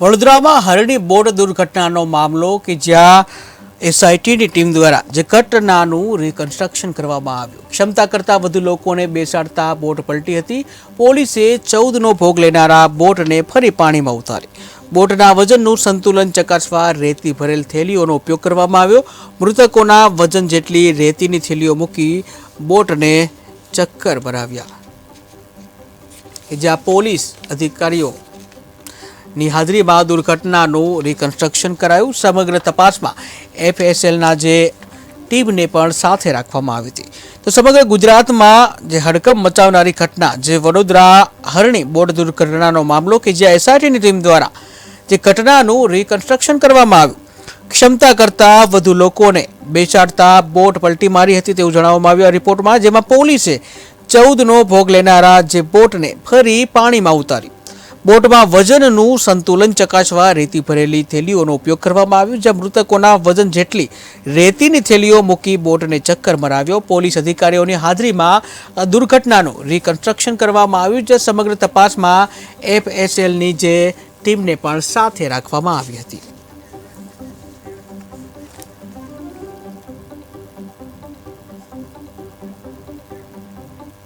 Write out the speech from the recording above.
વડોદરામાં હરણી બોટ દુર્ઘટનાનો મામલો કે જ્યાં એસઆઈટીની ટીમ દ્વારા જે ઘટનાનું રિકન્સ્ટ્રક્શન કરવામાં આવ્યું. ક્ષમતા કરતાં વધુ લોકોને બેસાડતા બોટ પલટી હતી. પોલીસે ચૌદનો ભોગ લેનારા બોટને ફરી પાણીમાં ઉતારી. બોટના વજનનું સંતુલન ચકાસવા રેતી ભરેલ થેલીઓનો ઉપયોગ કરવામાં આવ્યો. મૃતકોના વજન જેટલી રેતીની થેલીઓ મૂકી બોટને ચક્કર ભરાવ્યા. કે જ્યાં પોલીસ અધિકારીઓ ની હાજરીમાં દુર્ઘટનાનું રિકન્સ્ટ્રક્શન કરાયું. સમગ્ર તપાસમાં એફએસએલના જે ટીમને પણ સાથે રાખવામાં આવી હતી. તો સમગ્ર ગુજરાતમાં જે હડકંપ મચાવનારી ઘટના, જે વડોદરા હરણી બોટ દુર્ઘટનાનો મામલો કે જે એસઆઈટીની ટીમ દ્વારા જે ઘટનાનું રિકન્સ્ટ્રક્શન કરવામાં આવ્યું. ક્ષમતા કરતાં વધુ લોકોને બેસાડતા બોટ પલટી મારી હતી તેવું જણાવવામાં આવ્યું આ રિપોર્ટમાં, જેમાં પોલીસે ચૌદનો ભોગ લેનારા જે બોટને ફરી પાણીમાં ઉતારી. બોટમાં વજનનું સંતુલન ચકાસવા રેતી ભરેલી થેલીઓનો ઉપયોગ કરવામાં આવ્યો, જ્યાં મૃતકોના વજન જેટલી રેતીની થેલીઓ મૂકી બોટને ચક્કર મરાવ્યો. પોલીસ અધિકારીઓની હાજરીમાં દુર્ઘટનાનું રિકન્સ્ટ્રક્શન કરવામાં આવ્યું, જે સમગ્ર તપાસમાં એફએસએલની જે ટીમને પણ સાથે રાખવામાં આવી હતી.